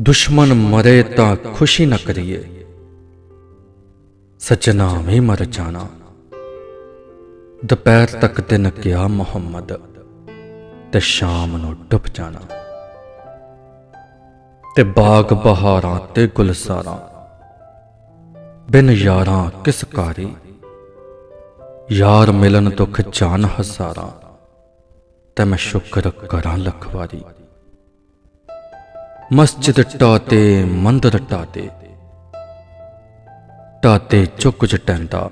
ਦੁਸ਼ਮਣ ਮਰੇ ਤਾਂ ਖੁਸ਼ੀ ਨਾ ਕਰੀਏ। ਸੱਜਣਾ ਵੀ ਮਰ ਜਾਣਾ। ਦੁਪਹਿਰ ਤੱਕ ਦਿਨ ਗਿਆ ਮੁਹੰਮਦ, ਤੇ ਸ਼ਾਮ ਨੂੰ ਡੁੱਬ ਜਾਣਾ। ਤੇ ਬਾਗ ਬਹਾਰਾਂ ਤੇ ਗੁਲਸਾਰਾਂ ਬਿਨ ਯਾਰਾਂ ਕਿਸ ਕਾਰੀ? ਯਾਰ ਮਿਲਨ ਦੁੱਖ ਜਾਨ ਹਸਾਰਾਂ ਤੇ ਮੈਂ ਸ਼ੁਕਰ ਕਰਾਂ ਲਖਵਾਰੀ। ਮਸਜਿਦ ਟਾਤੇ ਮੰਦਰ ਟਾਤੇ ਟਾਤੇ ਚੁੱਕ ਜਟੈਂਦਾ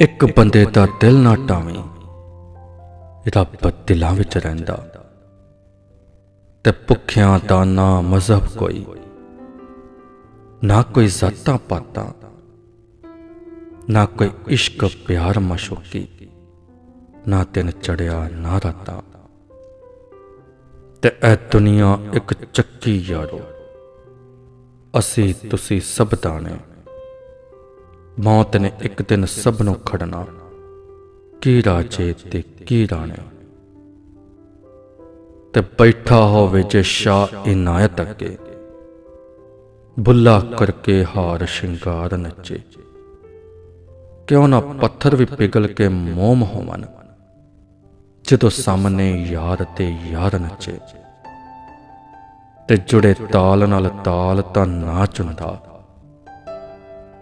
ਇੱਕ ਬੰਦੇ ਦਾ ਦਿਲ ਨਾ ਟਾਵੇਂ ਰੱਬ ਦਿਲਾਂ ਵਿੱਚ ਰਹਿੰਦਾ ਤੇ ਭੁੱਖਿਆਂ ਦਾ ਨਾ ਮਜ਼ਹਬ ਕੋਈ ਨਾ ਕੋਈ ਜ਼ਾਤਾਂ ਪਾਤਾਂ ਨਾ ਕੋਈ ਇਸ਼ਕ ਪਿਆਰ ਮਸ਼ੂਕੀ ਨਾ ਤਿੰਨ ਚੜਿਆ ਨਾ ਰਾਤਾਂ ਤੇ ਇਹ ਦੁਨੀਆ ਇੱਕ ਚੱਕੀ ਯਾਰੋ। ਅਸੀਂ ਤੁਸੀਂ ਸਭ ਦਾਣੇ ਮੌਤ ਨੇ ਇੱਕ ਦਿਨ ਸਭ ਨੂੰ ਖੜਨਾ। ਕੀ ਰਾਜੇ ਤੇ ਕੀ ਰਾਣੇ। ਤੇ ਬੈਠਾ ਹੋਵੇ ਜੇ ਸ਼ਾਹ ਇਨਾਇਤ ਅੱਗੇ। ਬੁੱਲਾ ਕਰਕੇ ਹਾਰ ਸ਼ਿੰਗਾਰ ਨੱਚੇ। ਕਿਉਂ ਨਾ ਪੱਥਰ ਵੀ ਪਿਗਲ ਕੇ ਮੋਮ ਹੋਵਨ। ਜਦੋਂ ਸਾਹਮਣੇ ਯਾਰ ਤੇ ਯਾਰ ਨੱਚੇ ਤੇ ਜੁੜੇ ਤਾਲ ਨਾਲ ਤਾਲ ਤਾਂ ਨਾਚ ਹੁੰਦਾ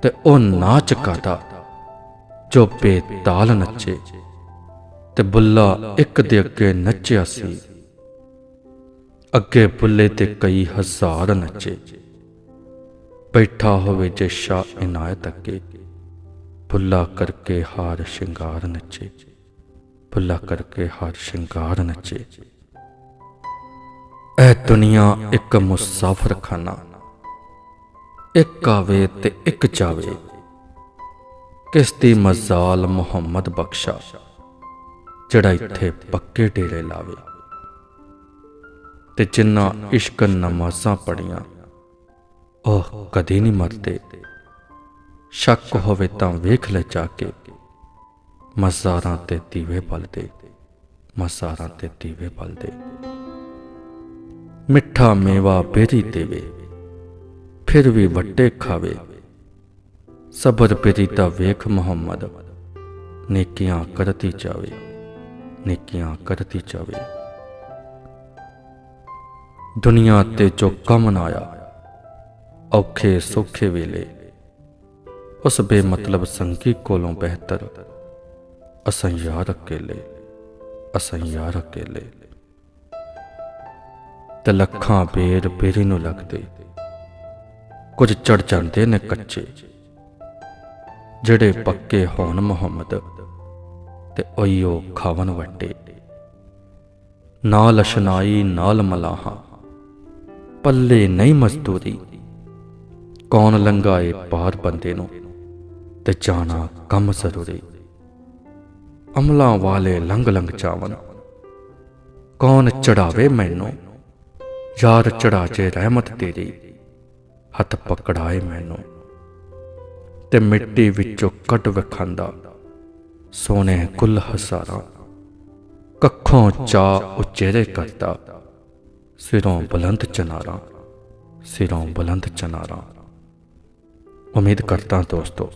ਤੇ ਉਹ ਨਾਚ ਕਰਦਾ ਜੋ ਬੇਤਾਲ ਨੱਚੇ ਤੇ ਬੁੱਲਾ ਇੱਕ ਦੇ ਅੱਗੇ ਨੱਚਿਆ ਸੀ। ਅੱਗੇ ਬੁੱਲੇ ਤੇ ਕਈ ਹਜ਼ਾਰ ਨੱਚੇ। ਬੈਠਾ ਹੋਵੇ ਜੇ ਸ਼ਾਹ ਇਨਾਇਤ ਅੱਗੇ, ਬੁੱਲਾ ਕਰਕੇ ਹਾਰ ਸ਼ਿੰਗਾਰ ਨੱਚੇ। ਬੁੱਲਾ ਕਰਕੇ ਹਰ ਸ਼ਿੰਗਾਰ ਨੱਚੇ। ਇਹ ਦੁਨੀਆ ਇੱਕ ਮੁਸਾਫਰ ਖਾਨਾ ਇੱਕ ਆਵੇ ਤੇ ਇੱਕ ਜਾਵੇ। ਕਿਸ ਦੀ ਮਜ਼ਾਲ ਮੁਹੰਮਦ ਬਖਸ਼ਾ, ਜਿਹੜਾ ਇੱਥੇ ਪੱਕੇ ਡੇਰੇ ਲਾਵੇ। ਤੇ ਜਿੰਨਾ ਇਸ਼ਕ ਨਮਾਜ਼ਾਂ ਪੜੀਆਂ ਉਹ ਕਦੇ ਨਹੀਂ ਮਰਦੇ। ਸ਼ੱਕ ਹੋਵੇ ਤਾਂ ਵੇਖ ਲੈ ਜਾ ਕੇ। ਮਜ਼ਾਰਾਂ ਤੇ ਦੀਵੇ ਬਲਦੇ ਮਜ਼ਾਰਾਂ ਤੇ ਦੀਵੇ ਬਲਦੇ ਮਿੱਠਾ ਮੇਵਾ ਬੇਰੀ ਦੇਵੇ, ਫਿਰ ਵੀ ਵੱਟੇ ਖਾਵੇ। ਸਬਰ ਬੇਰੀ ਵੇਖ ਮੁਹੰਮਦ, ਨੇਕੀਆਂ ਕਰਤੀ ਜਾਵੇ, ਨੇਕੀਆਂ ਕਰਤੀ ਜਾਵੇ। ਦੁਨੀਆ ਤੇ ਜੋ ਕੰਮ ਨਾ ਆਇਆ, ਔਖੇ ਸੌਖੇ ਵੇਲੇ, ਉਸ ਬੇਮਤਲਬ ਸੰਗੀ ਕੋਲੋਂ ਬਿਹਤਰ। ਅਸਾਂ ਯਾਰ ਅਕੇਲੇ, ਅਸਾਂ ਯਾਰ ਅਕੇਲੇ। ਤੇ ਲੱਖਾਂ ਬੇਰ ਬੇਰੀ ਨੂੰ ਲੱਗਦੇ, ਕੁਝ ਚੜ ਜਾਂਦੇ ਨੇ ਕੱਚੇ, ਜਿਹੜੇ ਪੱਕੇ ਹੋਣ ਮੁਹੰਮਦ ਤੇ ਉਹੀਓ ਖਾਵਨ ਵੱਟੇ। ਨਾਲ ਅਸ਼ਨਾਈ, ਨਾਲ ਮਲਾਹਾ, ਪੱਲੇ ਨਹੀਂ ਮਜ਼ਦੂਰੀ, ਕੌਣ ਲੰਗਾਏ ਪਾਰ ਬੰਦੇ ਨੂੰ ਤੇ ਜਾਣਾ ਕੰਮ ਜ਼ਰੂਰੀ। ਅਮਲਾਂ ਵਾਲੇ ਲੰਗ ਲੰਗ ਚਾਵਨ ਕੌਣ ਚੜਾਵੇ ਮੈਨੂੰ? ਯਾਰ ਚੜਾ ਜੇ ਰਹਿਮਤ ਤੇਰੀ, ਹੱਥ ਪਕੜਾਏ ਮੈਨੂੰ। ਤੇ ਮਿੱਟੀ ਵਿੱਚੋਂ ਕੱਢ ਵਿਖਾਂਦਾ ਸੋਨੇ ਕੁੱਲ ਹਜ਼ਾਰਾਂ। ਕੱਖੋਂ ਚਾ ਉਚੇਰੇ ਕਰਦਾ, ਸਿਰੋਂ ਬੁਲੰਦ ਚਨਾਰਾਂ, ਸਿਰੋਂ ਬੁਲੰਦ ਚਨਾਰਾਂ। ਉਮੀਦ ਕਰਦਾ ਦੋਸਤੋ,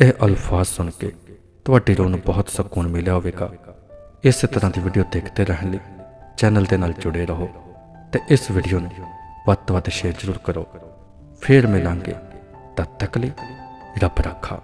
ਇਹ ਅਲਫਾਜ਼ ਸੁਣ ਕੇ ਤੁਹਾਡੇ ਰੂਹ ਨੂੰ ਬਹੁਤ ਸਕੂਨ ਮਿਲਿਆ ਹੋਵੇਗਾ। ਇਸੇ ਤਰ੍ਹਾਂ ਦੀ ਵੀਡੀਓ ਦੇਖਦੇ ਰਹਿਣ ਲਈ ਚੈਨਲ ਦੇ ਨਾਲ ਜੁੜੇ ਰਹੋ ਤੇ ਇਸ ਵੀਡੀਓ ਨੂੰ ਵੱਧ ਤੋਂ ਵੱਧ ਸ਼ੇਅਰ ਜ਼ਰੂਰ ਕਰੋ। ਫੇਰ ਮਿਲਾਂਗੇ ਤਦ ਤੱਕ ਲਈ ਰੱਬ ਰੱਖਾ।